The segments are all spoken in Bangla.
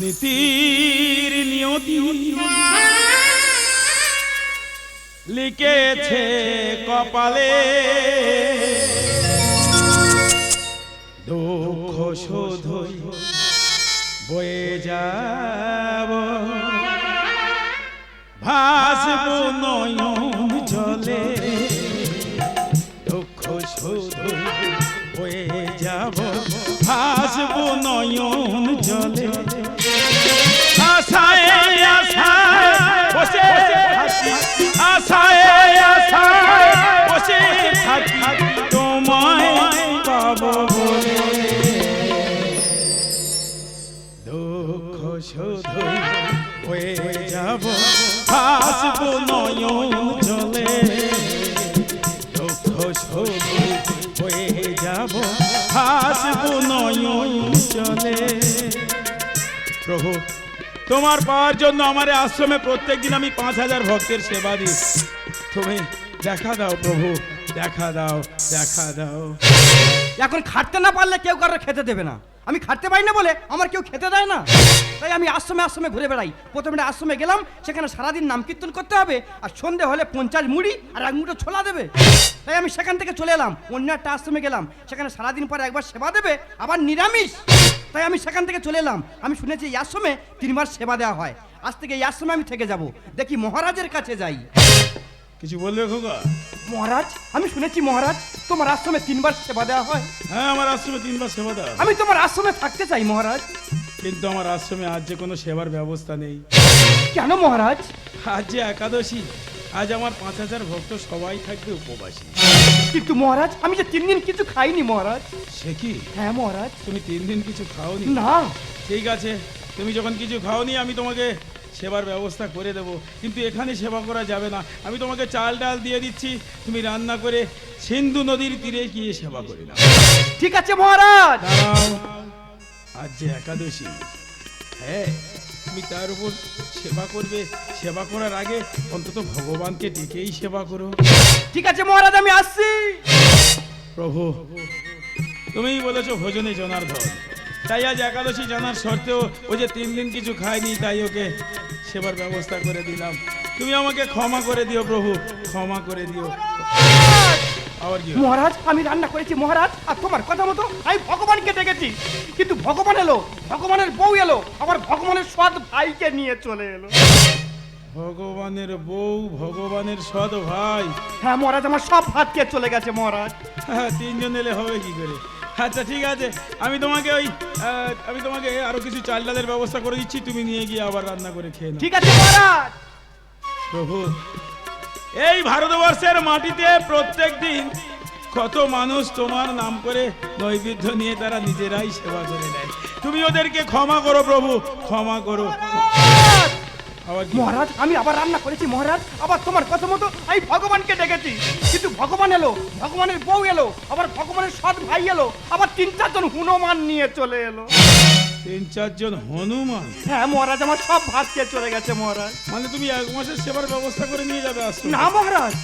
নীতির নিয়তি লিখেছে কপালে। দুঃখ শোধই বয়ে যাব। ভাসব নয়ন আশায় আশায়, বসে থাকি আশায় আশায়, বসে থাকি তোমায় পাবো বলে। দুঃখ শুধুই হয়ে যাব হাসব নয়ন জলে। দুঃখ শুধুই হয়ে যাব হাসব নয়ন জলে। প্রভু তোমার পাওয়ার জন্য আমার আশ্রমে প্রত্যেকদিন আমি পাঁচ হাজার ভক্তের সেবা দিই। তুমি দেখা দাও প্রভু, দেখা দাও দেখা দাও। এখন খাটতে না পারলে কেউ কারও খেতে দেবে না। আমি খাটতে পারি না বলে আমার কেউ খেতে দেয় না। তাই আমি আশ্রমে আশ্রমে ঘুরে বেড়াই। প্রথমে আশ্রমে গেলাম, সেখানে সারাদিন নাম কীর্তন করতে হবে, আর সন্ধে হলে পঞ্চাশ মুড়ি আর এক মুঠো ছোলা দেবে। তাই আমি সেখান থেকে চলে এলাম, অন্য একটা আশ্রমে গেলাম। সেখানে সারাদিন পরে একবার সেবা দেবে, আবার নিরামিষ। তাই আমি সেখান থেকে চলে এলাম। আমি শুনেছি এই আশ্রমে তিনবার সেবা দেওয়া হয়। আজ থেকে এই আশ্রমে আমি থেকে যাব। দেখি মহারাজের কাছে যাই। কিছু বললে খোকা? মহারাজ আমি শুনেছি মহারাজ তোমার আশ্রমে তিনবার সেবা দেওয়া হয়। হ্যাঁ আমার আশ্রমে তিনবার সেবা দাও আমি তোমার আশ্রমে থাকতে চাই মহারাজ। কিন্তু আমার আশ্রমে আজ যে কোনো সেবার ব্যবস্থা নেই। কেন মহারাজ? আজ যে একাদশী আজ আমার পাঁচ হাজার ভক্ত সবাই থাকবে উপবাসী। কিন্তু মহারাজ আমি যে তিন দিন কিছু খাইনি মহারাজ। সে কি? হ্যাঁ মহারাজ। তুমি তিন দিন কিছু খাওনি? না। ঠিক আছে তুমি যখন কিছু খাওনি আমি তোমাকে সেবার ব্যবস্থা করে দেব। কিন্তু এখানে সেবা করা যাবে না। আমি তোমাকে চাল ডাল দিয়ে দিচ্ছি। তুমি রান্না করে সিন্ধু নদীর তীরে গিয়ে সেবা করে নাও। ঠিক আছে মহারাজ। দাঁড়াও। আজ যে একাদশী। হ্যাঁ। তুমি তার উপর সেবা করবে সেবা করার আগে অন্তত ভগবানকে ডেকেই সেবা করো। ঠিক আছে মহারাজ আমি আসছি। প্রভু তুমিই বলেছ ভোজনে জনার্দন তাই আজ একাদশী জানার সত্ত্বেও ও যে তিন দিন কিছু খায়নি তাই ওকে সেবার ব্যবস্থা করে দিলাম। তুমি আমাকে ক্ষমা করে দিও প্রভু ক্ষমা করে দিও? মহারাজ আমি রান্না করেছি মহারাজ আর তোমার কথা মতো আমি ভগবানকে ডেকেছি কিন্তু ভগবান এলো ভগবানের বউ এলো আবার ভগবানের সৎ ভাইকে নিয়ে চলে এলো। ভগবানের বউ ভগবানের সৎ ভাই। হ্যাঁ মহারাজ আমার সব ভাত খেয়ে চলে গেছে মহারাজ। হ্যাঁ তিনজন এলে হবে কি করে? আচ্ছা ঠিক আছে আমি তোমাকে ওই আমি তোমাকে আরও কিছু চাল ডালের ব্যবস্থা করে দিচ্ছি তুমি নিয়ে গিয়ে আবার রান্না করে খেয়ে ঠিক আছে মহারাজ। প্রভু এই ভারতবর্ষের মাটিতে প্রত্যেক দিন কত মানুষ তোমার নাম করে নৈবেদ্য নিয়ে তারা নিজেরাই সেবা করে নেয়। তুমি ওদেরকে ক্ষমা করো প্রভু, ক্ষমা করো। মহারাজ, আমি আবার রান্না করেছি, মহারাজ। আবার তোমার কথা মতো আমি ভগবানকে ডেকেছি। কিন্তু ভগবান এলো, ভগবানের বউ এলো, আবার ভগবানের সৎ ভাই এলো, আবার তিন চারজন হনুমান নিয়ে চলে এলো। তিন চারজন হনুমান। হ্যাঁ মহারাজ আমার সব ভাত খেয়ে চলে গেছে মহারাজ। মানে তুমি এক মাসের সেবার ব্যবস্থা করে নিয়ে যাবে আসো না মহারাজ।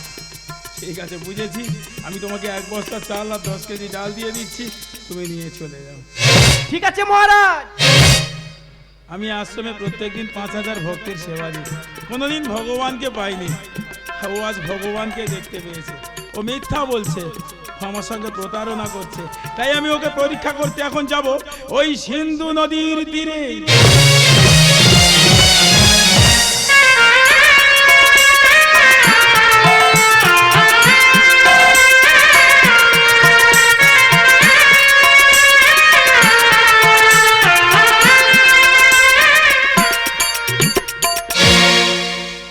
ঠিক আছে বুঝেছি। আমি তোমাকে এক বস্তা চাল আর দশ কেজি ডাল দিয়ে দিচ্ছি। তুমি নিয়ে চলে যাও। ঠিক আছে মহারাজ। আমি আশ্রমে প্রত্যেকদিন পাঁচ হাজার ভক্তের সেবা দিই। কোনোদিন ভগবানকে পাইনি। ও আজ ভগবানকে দেখতে পেয়েছে। ও মিথ্যা বলছে। আমার সঙ্গে প্রতারণা করছে। তাই আমি ওকে পরীক্ষা করতে এখন যাব ওই সিন্ধু নদীর তীরে।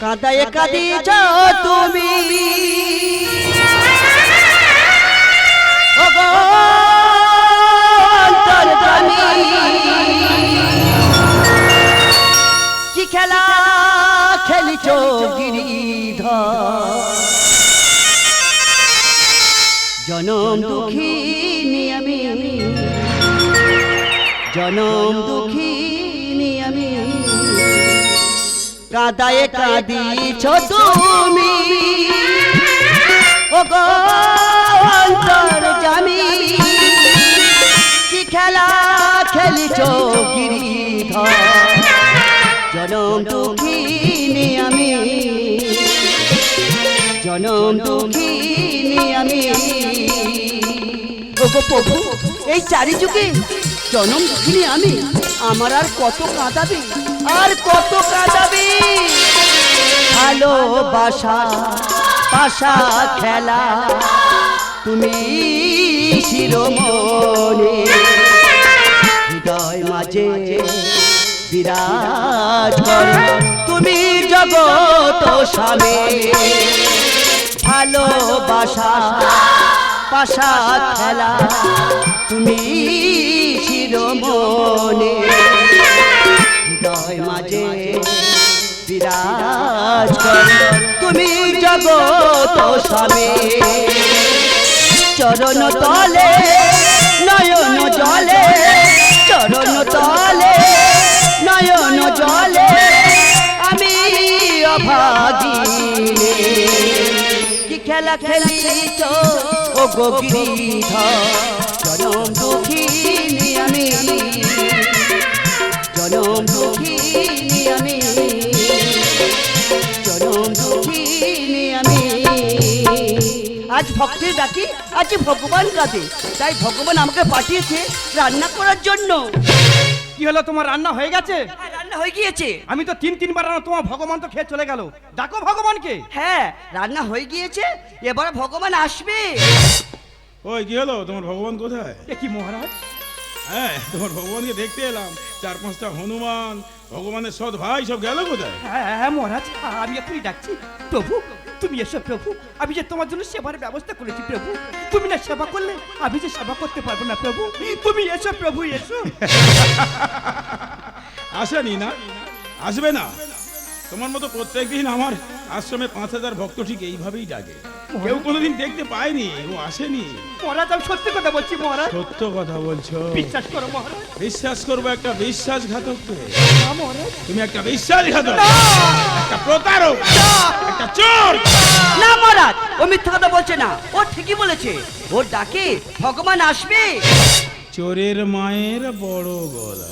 কাদায় কাঁদিছ তুমি। কাদায়ে কাঁদিছ তুমি। ও গো অন্তর্জামী কি খেলা খেলিছ গিরি ধর জনম দুঃখিনী আমি। জনম দুঃখিনী আমি। ওগো প্রভু এই চারি যুগে জনম দুঃখিনী আমি। আমার আর কত কাঁদাবি? আর কত কাঁদাবি? ভালোবাসা পাশা খেলা। তুমি শিরোমণি। হৃদয় মাঝে বিরাজ কর। তুমি জগত স্বামী। ভালোবাসা পাশা খেলা। তুমি শিরোমণি। তুমি জগত স্বামী। চরণ তলে, নয়ন জলে, চরণ তলে, নয়ন জলে, আমি অভাগিনী কি খেলা খেলিছ ও গো গিরিধর? জনম দুঃখিনী আমি। জনম আজ ভক্তের ডাকি আজ ভগবান কাঁদে। তাই ভগবান আমাকে পাঠিয়েছে রান্না করার জন্য। কি হলো তোমার রান্না হয়ে গেছে? হ্যাঁ, রান্না হয়ে গিয়েছে। আমি তো তিন তিনবার রান্না তোমার ভগবান তো খেয়ে চলে গেল। ডাকো ভগবানকে। হ্যাঁ রান্না হয়ে গিয়েছে এবার ভগবান আসবে। ওই কি হলো? তোমার ভগবান কোথায়? এ কি মহারাজ? হ্যাঁ তোমার ভগবানকে দেখতে এলাম। চার পাঁচটা হনুমান ভগবানের সৎ ভাই সব গেল কোথায়? হ্যাঁ হ্যাঁ মহারাজ আমি এখনই ডাকছি। প্রভু তুমি এসো প্রভু। আমি যে তোমার জন্য সেবার ব্যবস্থা করেছি প্রভু। তুমি না সেবা করলে আমি যে সেবা করতে পারব না প্রভু। তুমি এসো প্রভু, এসো। আসেনি না? আসবে না? তোমার মতো প্রত্যেকদিন আমার আশ্রমে পাঁচ হাজার ভক্ত ঠিক এইভাবেই ডাকে কেউ কোনোদিন দেখতে পায়নি ও আসেনি। মহারাজ আমি সত্যি কথা বলছি মহারাজ। সত্য কথা বলছো। বিশ্বাস করো মহারাজ। বিশ্বাস করব একটা বিশ্বাসঘাতককে। না তুমি একটা বিশ্বাসঘাতক। একটা প্রতারক। একটা চোর। না মহারাজ ও মিথ্যা কথা বলছে না। ও ঠিকই বলেছে। ওর ডাকে ভগবান আসবে। চোরের মায়ের বড় গলা।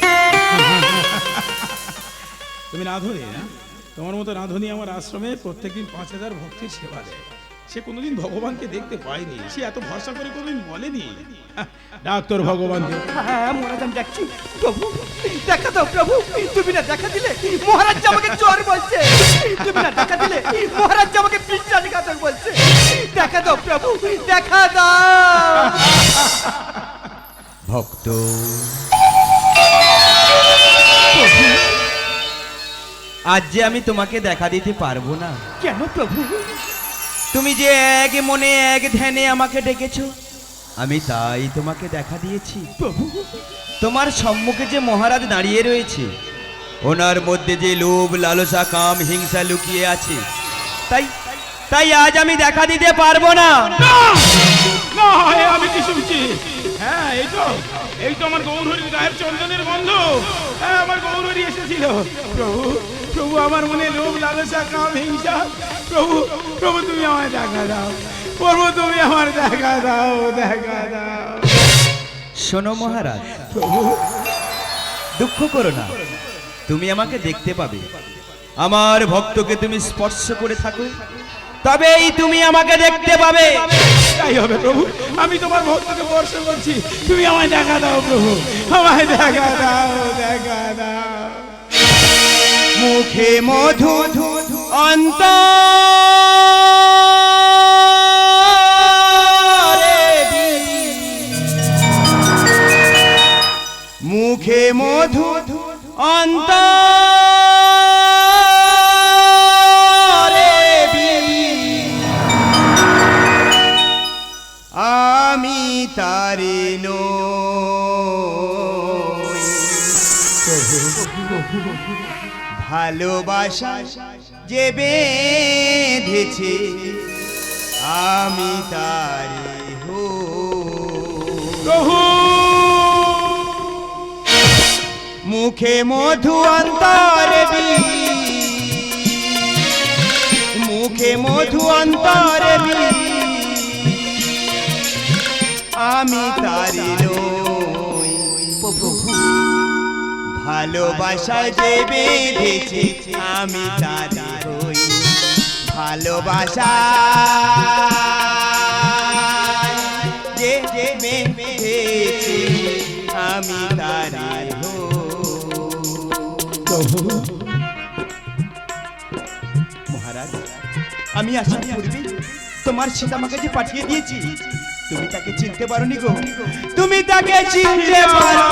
তুমি রাঁধুনি না তোমার মতো রাঁধুনি আমার আশ্রমে প্রত্যেকদিন পাঁচ হাজার ভক্তির সেবা দেয়। সে কোনোদিন ভগবানকে দেখতে পায়নি। সে এত ভরসা করে কোনোদিন বলেনি। ডাক্তার ভগবানকে হ্যাঁ মহারাজ আমি প্রভু দেখা দাও প্রভু। তুমি না দেখা দিলে মহারাজ আমাকে চোর বলছে। তুমি না দেখা দিলে মহারাজ আমাকে বিশ্বাসঘাতক বলছে। দেখা দাও প্রভু দেখা দাও। ভক্ত আজ যে আমি তোমাকে দেখা দিতে পারব না। কেন প্রভু? তুমি যে এক মনে এক ধ্যানে আমাকে ডেকেছো আমি তাই তোমাকে দেখা দিয়েছি। প্রভু? তোমার সম্মুখে যে মহারাজ দাঁড়িয়ে রয়েছে ওনার মধ্যে যে লোভ লালসা কাম হিংসা লুকিয়ে আছে তাই তাই আজ আমি দেখা দিতে পারব না। আমি কি শুনছি? হ্যাঁ এই তো এই তো আমার গৌরহরির গায়ের চন্দনের গন্ধ হ্যাঁ আমার গৌরহরি এসেছিল। প্রভু প্রভু আমার মনে লোভ লালসা কাম হিংসা। প্রভু প্রভু তুমি আমায় দেখা দাও। প্রভু তুমি আমার দেখা দাও দেখা দাও। শোনো মহারাজ প্রভু। দুঃখ করো না। তুমি আমাকে দেখতে পাবে। আমার ভক্তকে তুমি স্পর্শ করে থাকো। তবেই তুমি আমাকে দেখতে পাবে। তাই হবে প্রভু। আমি তোমার ভক্তকে বর্ষ করছি। তুমি আমায় দেখা দাও প্রভু। আমায় দেখা দাও দেখা দাও। মুখে মধু অন্ত মুখে মধু অন্ত ভালোবাসা যে বেঁধেছে আমি তারি প্রভু মুখে মধু অন্তরে। মুখে মধু অন্তরে। আমি তারি নই ভালোবাসায় যে বেঁধেছে আমি তারি হই ভালোবাসা যে যে বেঁধেছে আমি তারি মহারাজ আমি আসার পূর্বে তোমার সীতামাকে যে পাঠিয়ে দিয়েছি। তুমি তাকে চিনতে পারো নি গো। তুমি তাকে চিনতে পারো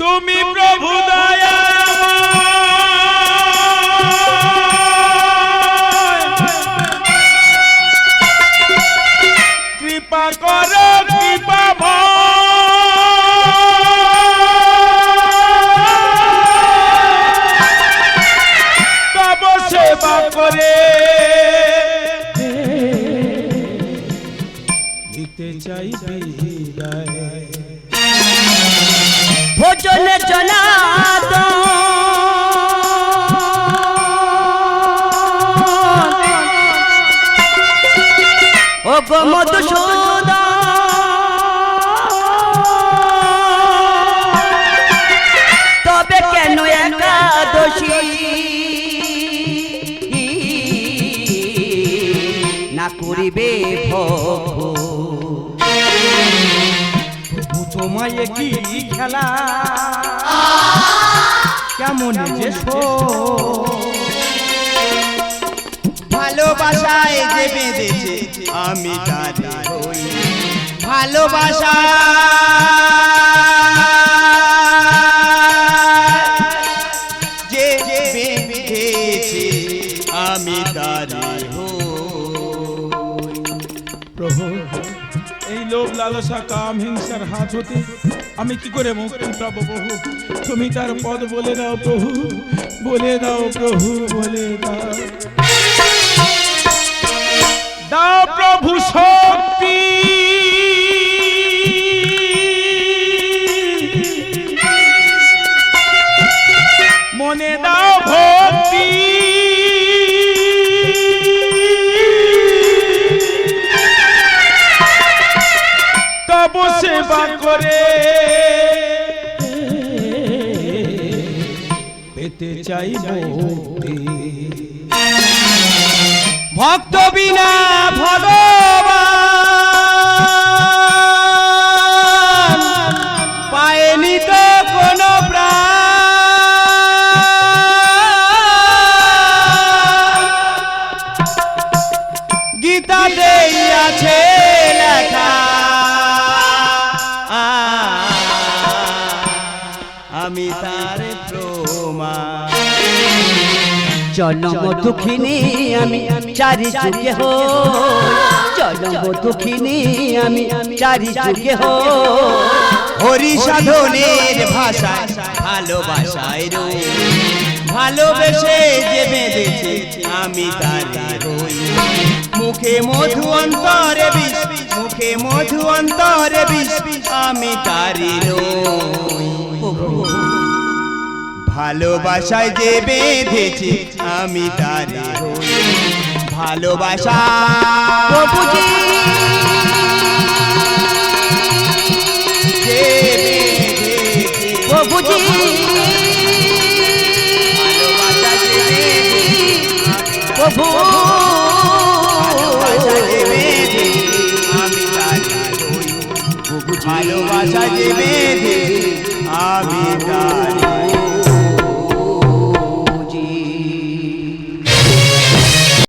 তুমি প্রভু দয়া কৃপা কর। মধুসূদন তবে কেন একাদশী? না করিবে তোমায় কি খেলা? কেমন যে শো ভালোবাসায় যে বেঁধেছে, আমি হই ভালোবাসা যে বেঁধেছে, আমি তারি প্রভু, এই লোভ লালসা কাম হিংসার হাত হতে আমি কি করে মুক্তি পাবো প্রভু? তুমি তার পদ বলে দাও প্রভু, বলে দাও প্রভু, বলে দাও। দাও প্রভু শক্তি। মনে দাও ভক্তি। তব সেবা করে। পেতে চাই মুক্তি ভক্ত বিনা ভগবান। জনম দুঃখিনী আমি চারি যুগে হো। জনম দুঃখিনী আমি চারি যুগে হো। হরি সাধনের ভাষায় ভালোবাসায় রই। ভালোবেসে যে বেঁধেছে আমি তারি মুখে মধু অন্তরে বিষ মুখে মধু অন্তরে বিষ আমি তারি রই। ভালোবাসায় যে বেঁধেছে আমি তারি ভালোবাসা। ভালোবাসা যে বেঁধে আমি তারি